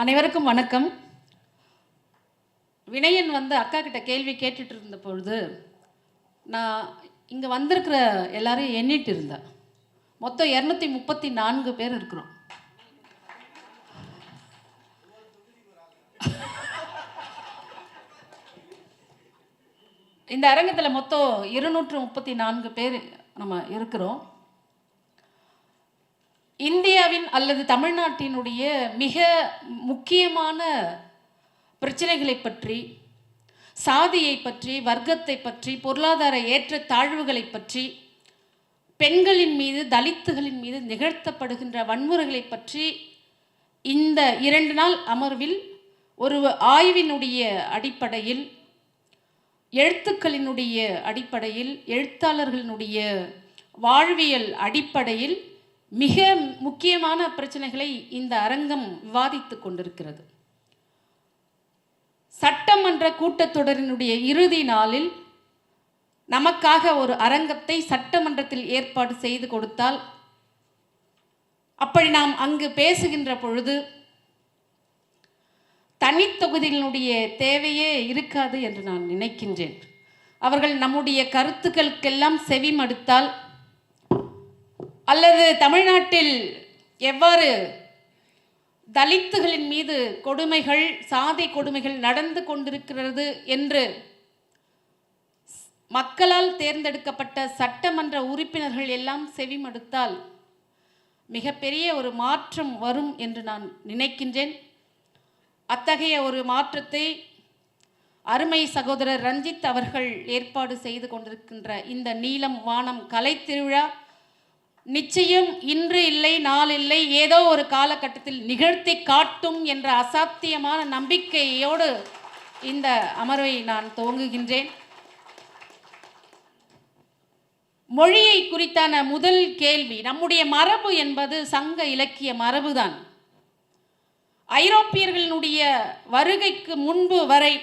அனைவருக்கும் வணக்கம். வினயன் வந்து அக்கா கிட்ட கேள்வி கேட்டுட்டு இருந்த பொழுது நான் இங்கே வந்திருக்கிற எல்லாரையும் எண்ணிட்டு இருந்தேன் மொத்தம் இரநூத்தி முப்பத்தி நான்கு பேர் இருக்கிறோம். இந்த அரங்கத்தில் மொத்தம் இருநூற்று முப்பத்தி நான்கு பேர் நம்ம இருக்கிறோம். இந்தியாவின் அல்லது தமிழ்நாட்டினுடைய மிக முக்கியமான பிரச்சனைகளை பற்றி சாதியை பற்றி வர்க்கத்தை பற்றி பொருளாதார ஏற்ற தாழ்வுகளை பற்றி பெண்களின் மீது தலித்துகளின் மீது நிகழ்த்தப்படுகின்ற வன்முறைகளை பற்றி இந்த இரண்டு நாள் அமர்வில் ஒரு ஆய்வினுடைய அடிப்படையில் எழுத்துக்களினுடைய அடிப்படையில் எழுத்தாளர்களினுடைய வாழ்வியல் அடிப்படையில் மிக முக்கியமான பிரச்சனைகளை இந்த அரங்கம் விவாதித்து கொண்டிருக்கிறது. சட்டமன்ற கூட்டத்தொடரினுடைய இறுதி நாளில் நமக்காக ஒரு அரங்கத்தை சட்டமன்றத்தில் ஏற்பாடு செய்து கொடுத்தால் அப்படி நாம் அங்கு பேசுகின்ற பொழுது தனித்தொகுதிகளினுடைய தேவையே இருக்காது என்று நான் நினைக்கின்றேன். அவர்கள் நம்முடைய கருத்துக்களுக்கெல்லாம் செவிமடுத்தால் அல்லது தமிழ்நாட்டில் எவ்வாறு தலித்துகளின் மீது கொடுமைகள் சாதி கொடுமைகள் நடந்து கொண்டிருக்கிறது என்று மக்களால் தேர்ந்தெடுக்கப்பட்ட சட்டமன்ற உறுப்பினர்கள் எல்லாம் செவிமடுத்தால் மிகப்பெரிய ஒரு மாற்றம் வரும் என்று நான் நினைக்கின்றேன். அத்தகைய ஒரு மாற்றத்தை அருமை சகோதரர் ரஞ்சித் அவர்கள் ஏற்பாடு செய்து கொண்டிருக்கின்ற இந்த நீலம் வானம் கலை திருவிழா நிச்சயம் இன்று இல்லை நாள் இல்லை ஏதோ ஒரு காலகட்டத்தில் நிகழ்த்தி காட்டும் என்ற அசாத்தியமான நம்பிக்கையோடு இந்த அமர்வை நான் துவங்குகின்றேன். மொழியை குறித்தான முதல் கேள்வி நம்முடைய மரபு என்பது சங்க இலக்கிய மரபுதான். ஐரோப்பியர்களினுடைய வருகைக்கு முன்பு வரை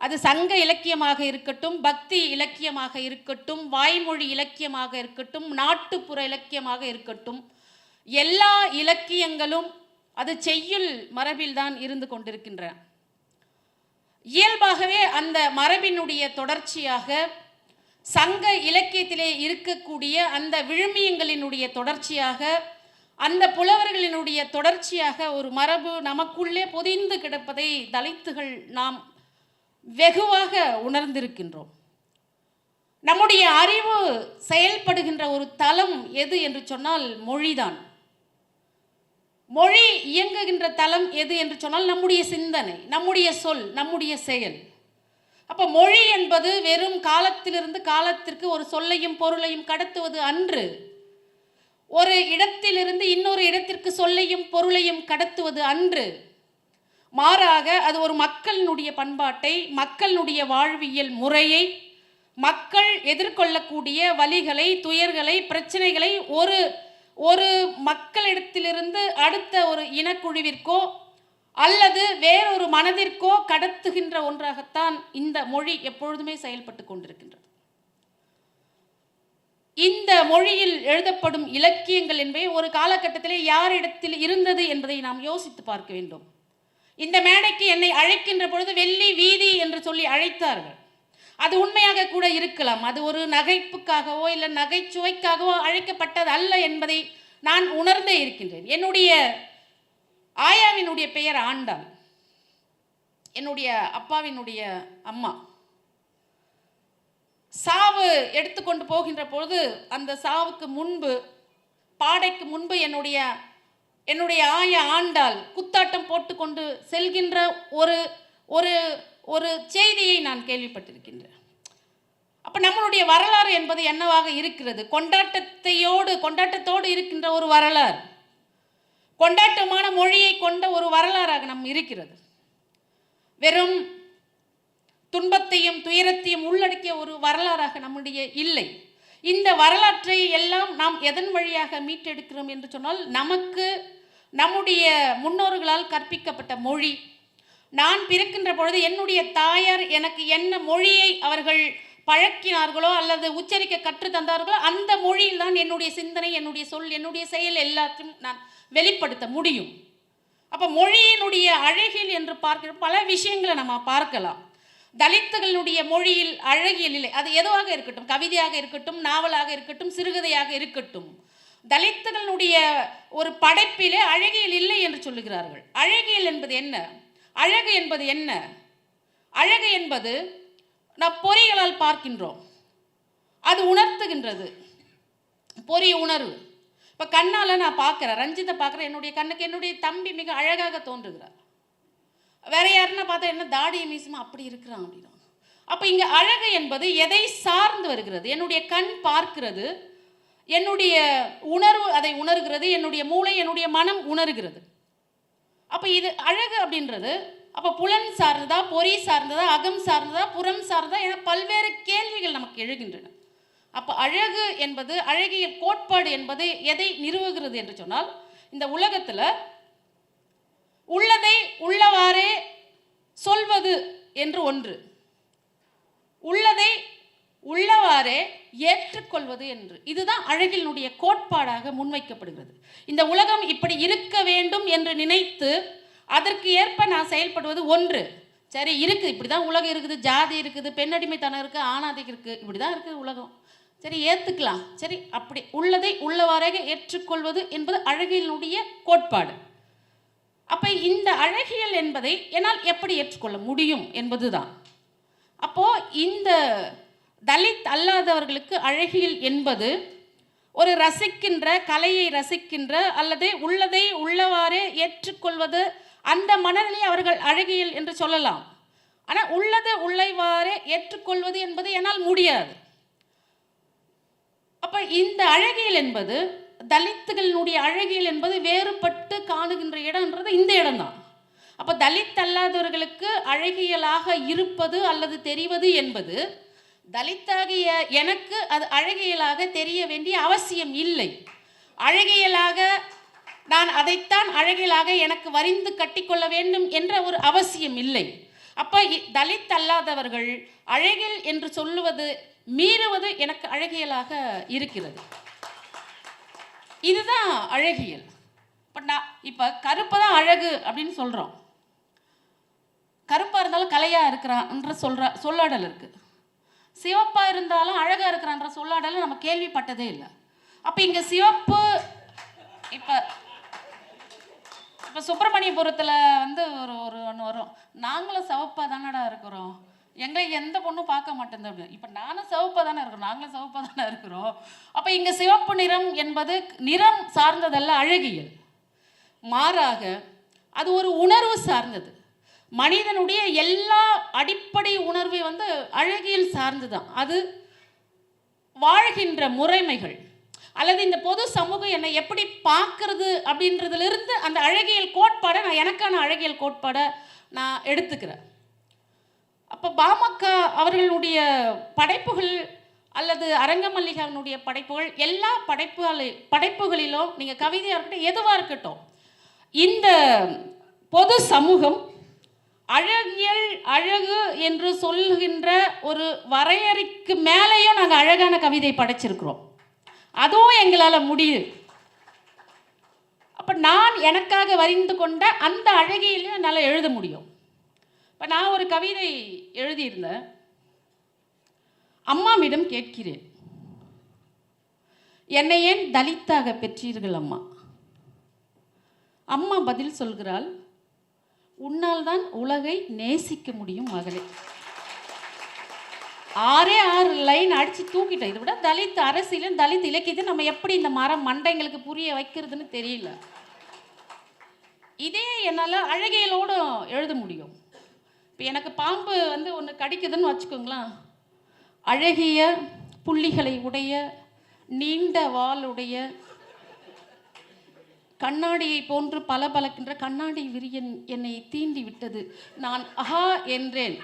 அது சங்க இலக்கியமாக இருக்கட்டும் பக்தி இலக்கியமாக இருக்கட்டும் வாய்மொழி இலக்கியமாக இருக்கட்டும் நாட்டுப்புற இலக்கியமாக இருக்கட்டும் எல்லா இலக்கியங்களும் அது செய்யுள் மரபில்தான் இருந்து கொண்டிருக்கின்றன இயல்பாகவே அந்த மரபினுடைய தொடர்ச்சியாக சங்க இலக்கியத்திலே இருக்கக்கூடிய அந்த விழுமியங்களினுடைய தொடர்ச்சியாக அந்த புலவர்களினுடைய தொடர்ச்சியாக ஒரு மரபு நமக்குள்ளே பொதிந்து கிடப்பதை தலித்துகள் நாம் வெகுவாக உணர்ந்திருக்கின்றோம். நம்முடைய அறிவு செயல்படுகின்ற ஒரு தளம் எது என்று சொன்னால் மொழிதான். மொழி இயங்குகின்ற தளம் எது என்று சொன்னால் நம்முடைய சிந்தனை நம்முடைய சொல் நம்முடைய செயல். அப்போ மொழி என்பது வெறும் காலத்திலிருந்து காலத்திற்கு ஒரு சொல்லையும் பொருளையும் கடத்துவது அன்று. ஒரு இடத்திலிருந்து இன்னொரு இடத்திற்கு சொல்லையும் பொருளையும் கடத்துவது அன்று. மாறாக அது ஒரு மக்களினுடைய பண்பாட்டை மக்களினுடைய வாழ்வியல் முறையை மக்கள் எதிர்கொள்ளக்கூடிய வலிகளை துயர்களை பிரச்சனைகளை ஒரு ஒரு மக்களிடத்திலிருந்து அடுத்த ஒரு இனக்குழுவிற்கோ அல்லது வேறொரு மனதிற்கோ கடத்துகின்ற ஒன்றாகத்தான் இந்த மொழி எப்பொழுதுமே செயல்பட்டு கொண்டிருக்கின்றது. இந்த மொழியில் எழுதப்படும் இலக்கியங்கள் என்பவை ஒரு காலகட்டத்திலே யாரிடத்தில் இருந்தது என்பதை நாம் யோசித்து பார்க்க வேண்டும். இந்த மேடைக்கு என்னை அழைக்கின்ற பொழுது வெள்ளி வீதி என்று சொல்லி அழைத்தார்கள். அது உண்மையாக கூட இருக்கலாம். அது ஒரு நகைப்புக்காகவோ இல்லை நகைச்சுவைக்காகவோ அழைக்கப்பட்டது அல்ல என்பதை நான் உணர்ந்தே இருக்கின்றேன். என்னுடைய ஆயாவினுடைய பெயர் ஆண்டாள். என்னுடைய அப்பாவினுடைய அம்மா. சாவு எடுத்துக்கொண்டு போகின்ற பொழுது அந்த சாவுக்கு முன்பு பாடைக்கு முன்பு என்னுடைய என்னுடைய ஆய ஆண்டாள் குத்தாட்டம் போட்டுக்கொண்டு செல்கின்ற ஒரு ஒரு ஒரு செய்தியை நான் கேள்விப்பட்டிருக்கின்றேன். அப்போ நம்மளுடைய வரலாறு என்பது என்னவாக இருக்கிறது? கொண்டாட்டத்தையோடு கொண்டாட்டத்தோடு இருக்கின்ற ஒரு வரலாறு. கொண்டாட்டமான மொழியை கொண்ட ஒரு வரலாறாக நம் இருக்கிறது. வெறும் துன்பத்தையும் துயரத்தையும் உள்ளடக்கிய ஒரு வரலாறாக நம்முடைய இல்லை. இந்த வரலாற்றை எல்லாம் நாம் எதன் வழியாக மீட்டெடுக்கிறோம் என்று சொன்னால் நமக்கு நம்முடைய முன்னோர்களால் கற்பிக்கப்பட்ட மொழி. நான் பிறக்கின்ற பொழுது என்னுடைய தாயார் எனக்கு என்ன மொழியை அவர்கள் பழக்கினார்களோ அல்லது உச்சரிக்க கற்று தந்தார்களோ அந்த மொழியில் தான் என்னுடைய சிந்தனை என்னுடைய சொல் என்னுடைய செயல் எல்லாத்தையும் நான் வெளிப்படுத்த முடியும். அப்போ மொழியினுடைய அழகில் என்று பார்க்கிற பல விஷயங்களை நம்ம பார்க்கலாம். தலித்துகளுடைய மொழியில் அழகியல் இல்லை அது எதுவாக இருக்கட்டும்? கவிதையாக இருக்கட்டும் நாவலாக இருக்கட்டும் சிறுகதையாக இருக்கட்டும். தலித்துகளுடைய ஒரு படைப்பிலே அழகியல் இல்லை என்று சொல்லுகிறார்கள். அழகியல் என்பது என்ன? அழகு என்பது என்ன? அழகு என்பது நாம் பொறிகளால் பார்க்கின்றோம். அது உணர்த்துகின்றது. பொறி உணர்வு. இப்போ கண்ணால் நான் பார்க்குறேன் ரஞ்சித்தை பார்க்குறேன். என்னுடைய கண்ணுக்கு என்னுடைய தம்பி மிக அழகாக தோன்றுகிறார். வேற யாருன்னா பார்த்தா என்ன தாடி மீசுமா அப்படி இருக்கிறான் அப்படின்னா அப்போ இங்கே அழகு என்பது எதை சார்ந்து வருகிறது? என்னுடைய கண் பார்க்கிறது என்னுடைய உணர்வு அதை உணர்கிறது என்னுடைய மூளை என்னுடைய மனம் உணர்கிறது. அப்போ இது அழகு அப்படின்றது அப்போ புலன் சார்ந்ததா பொறி சார்ந்ததா அகம் சார்ந்ததா புறம் சார்ந்ததா என பல்வேறு கேள்விகள் நமக்கு எழுகின்றன. அப்போ அழகு என்பது அழகிய கோட்பாடு என்பது எதை நிறுவுகிறது என்று சொன்னால் இந்த உலகத்தில் உள்ளதை உள்ளவாறே சொல்வது என்று ஒன்று. உள்ளதை உள்ளவாறே ஏற்றுக்கொள்வது என்று. இதுதான் அழகினுடைய கோட்பாடாக முன்வைக்கப்படுகிறது. இந்த உலகம் இப்படி இருக்க வேண்டும் என்று நினைத்து அதற்கு ஏற்ப நான் செயல்படுவது ஒன்று. சரி இருக்குது இப்படி தான் உலகம் இருக்குது ஜாதி இருக்குது பெண்ணடிமைத்தனம் இருக்குது ஆணாதிக்கம் இருக்குது இப்படி தான் இருக்குது உலகம். சரி ஏற்றுக்கலாம் சரி அப்படி உள்ளதை உள்ளவாறாக ஏற்றுக்கொள்வது என்பது அழகினுடைய கோட்பாடு. அப்போ இந்த அழகியல் என்பதை என்னால் எப்படி ஏற்றுக்கொள்ள முடியும் என்பதுதான். அப்போது இந்த தலித் அல்லாதவர்களுக்கு அழகியல் என்பது ஒரு ரசிக்கின்ற கலையை ரசிக்கின்ற அல்லது உள்ளதை உள்ளவாறே ஏற்றுக்கொள்வது அந்த மனநிலை அவர்கள் அழகியல் என்று சொல்லலாம். ஆனால் உள்ளது உள்ளவாறே ஏற்றுக்கொள்வது என்பது என்னால் முடியாது. அப்போ இந்த அழகியல் என்பது தலித்துகளினுடைய அழகியல் என்பது வேறுபட்டு காணுகின்ற இடம்ன்றது இந்த இடம்தான். அப்போ தலித் அல்லாதவர்களுக்கு அழகியலாக இருப்பது அல்லது தெரிவது என்பது தலித்தாகிய எனக்கு அது அழகியலாக தெரிய வேண்டிய அவசியம் இல்லை. அழகியலாக நான் அதைத்தான் அழகியலாக எனக்கு வரிந்து கட்டிக்கொள்ள வேண்டும் என்ற ஒரு அவசியம் இல்லை. அப்போ இ- தலித் அல்லாதவர்கள் அழகியல் என்று சொல்லுவது மீறுவது எனக்கு அழகியலாக இருக்கிறது. இதுதான் அழகியல். இப்போ நான் இப்போ கருப்பு தான் அழகு அப்படின்னு சொல்கிறோம் கருப்பாக இருந்தாலும் கலையாக இருக்கிறான்ற சொல்கிற சொல்லாடல் இருக்குது சிவப்பாக இருந்தாலும் அழகாக இருக்கிறான்ற சொல்லாடல் நம்ம கேள்விப்பட்டதே இல்லை. அப்போ இங்கே சிவப்பு இப்போ இப்போ சுப்பிரமணியபுரத்தில் வந்து ஒரு ஒரு ஒன்று வரும். நாங்களும் சிவப்பாக தானடா இருக்கிறோம். எங்களை எந்த பொண்ணும் பார்க்க மாட்டேங்குது அப்படின்னு இப்போ நானும் சிவப்பாக தானே இருக்கிறோம். நாங்களும் சிவப்பாக தானே இருக்கிறோம். அப்போ இங்கே சிவப்பு நிறம் என்பது நிறம் சார்ந்ததல்ல அழகியல். மாறாக அது ஒரு உணர்வு சார்ந்தது. மனிதனுடைய எல்லா அடிப்படை உணர்வை வந்து அழகியல் சார்ந்து தான் அது வாழ்கின்ற முறைமைகள். அல்லது இந்த பொது சமூகம் என்னை எப்படி பார்க்கறது அப்படின்றதுலேருந்து அந்த அழகியல் கோட்பாடை நான் எனக்கான அழகியல் கோட்பாடை நான் எடுத்துக்கிறேன். அப்போ பாமக அவர்களுடைய படைப்புகள் அல்லது அரங்கமல்லிகாவினுடைய படைப்புகள் எல்லா படைப்புகளை படைப்புகளிலும் நீங்கள் கவிதையாக இருக்கட்டும் எதுவாக இருக்கட்டும் இந்த பொது சமூகம் அழகியல் அழகு என்று சொல்லுகின்ற ஒரு வரையறைக்கு மேலேயும் நாங்கள் அழகான கவிதை படைச்சிருக்கிறோம். அதுவும் எங்களால் முடியுது. அப்போ நான் எனக்காக வரிந்து கொண்ட அந்த அழகியிலையும் என்னால் எழுத முடியும். இப்போ நான் ஒரு கவிதை எழுதியிருந்தேன். அம்மாவிடம் கேட்கிறேன். என்னை ஏன் தலித்தாக பெற்றீர்கள் அம்மா? அம்மா பதில் சொல்கிறாள் உன்னால் தான் உலகை நேசிக்க முடியும் மகளே. ஆறே ஆறு லைன் அடித்து தூக்கிட்டேன். இதை விட தலித் அரசியலும் தலித் இலக்கியத்தை நம்ம எப்படி இந்த மரம் மண்டைங்களுக்கு புரிய வைக்கிறதுன்னு தெரியல. இதே என்னால் அழகியலோடு எழுத முடியும். இப்போ எனக்கு பாம்பு வந்து ஒன்று கடிக்குதுன்னு வச்சுக்கோங்களேன். அழகிய புள்ளிகளை உடைய நீண்ட வாளுடைய கண்ணாடியை போன்று பளபளக்கின்ற கண்ணாடி விரியன் என்னை தீண்டி விட்டது. நான் அஹா என்றேன்.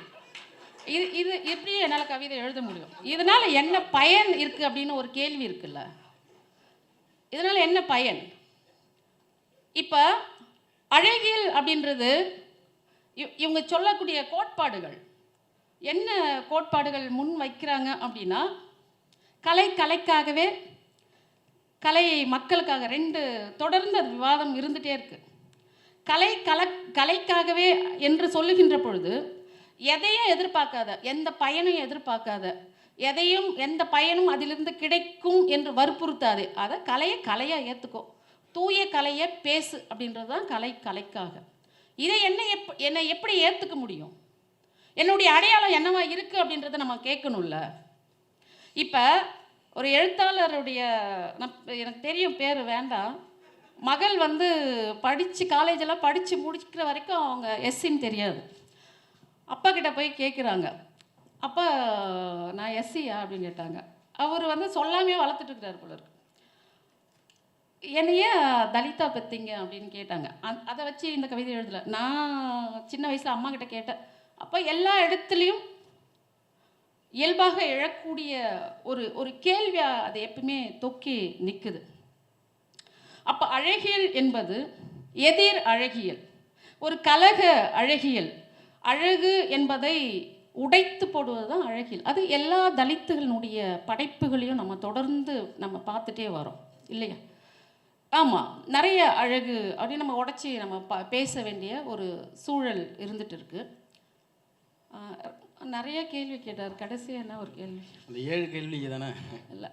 இது இது எப்படி என்னால் கவிதை எழுத முடியும்? இதனால் என்ன பயன் இருக்குது அப்படின்னு ஒரு கேள்வி இருக்குல்ல. இதனால் என்ன பயன்? இப்போ அழகியல் அப்படின்றது இவங்க சொல்லக்கூடிய கோட்பாடுகள். என்ன கோட்பாடுகள் முன் வைக்கிறாங்க அப்படின்னா கலை கலைக்காகவே கலை மக்களுக்காக ரெண்டு தொடர்ந்து அது விவாதம் இருந்துகிட்டே இருக்குது கலை கல கலைக்காகவே என்று சொல்லுகின்ற பொழுது எதையும் எதிர்பார்க்காத எந்த பயனும் எதிர்பார்க்காத எதையும் எந்த பயனும் அதிலிருந்து கிடைக்கும் என்று வற்புறுத்தாது. அதை கலையை கலையாக ஏற்றுக்கோ தூய கலையை பேசு அப்படின்றது தான் கலை கலைக்காக. இதை என்ன எப் என்னை எப்படி ஏற்றுக்க முடியும்? என்னுடைய அடையாளம் என்னவா இருக்குது அப்படின்றத நம்ம கேட்கணும்ல. இப்போ ஒரு எழுத்தாளருடைய நான் எனக்கு தெரியும் பேர் வேண்டாம். மகள் வந்து படித்து காலேஜெல்லாம் படித்து முடிக்கிற வரைக்கும் அவங்க எஸ்சின்னு தெரியாது. அப்பா கிட்ட போய் கேட்குறாங்க அப்பா நான் எஸ்சியா அப்படின்னு கேட்டாங்க. அவர் வந்து சொல்லாமே வளர்த்துட்டு இருக்கிறார் போல இருக்கு. என்னையே தலிதா பற்றிங்க அப்படின்னு கேட்டாங்க. அந் அதை வச்சு இந்த கவிதை எழுதலை. நான் சின்ன வயசில் அம்மா கிட்ட கேட்டேன். அப்போ எல்லா இடத்துலையும் இயல்பாக எழக்கூடிய ஒரு ஒரு கேள்வியாக அது எப்பவுமே தொக்கி நிற்குது அப்போ அழகியல் என்பது எதிர் அழகியல் ஒரு கலக அழகியல். அழகு என்பதை உடைத்து போடுவது தான் அழகியல். அது எல்லா தலித்துகளினுடைய படைப்புகளையும் நம்ம தொடர்ந்து நம்ம பார்த்துட்டே வரோம். இல்லையா? ஆமாம் நிறைய அழகு அப்படின்னு நம்ம உடச்சி நம்ம ப பேச வேண்டிய ஒரு சூழல் இருந்துட்டு இருக்கு. நிறைய கேள்வி கேட்டார். கடைசியாக என்ன ஒரு கேள்வி? அந்த ஏழு கேள்விக்கு தானே? இல்லை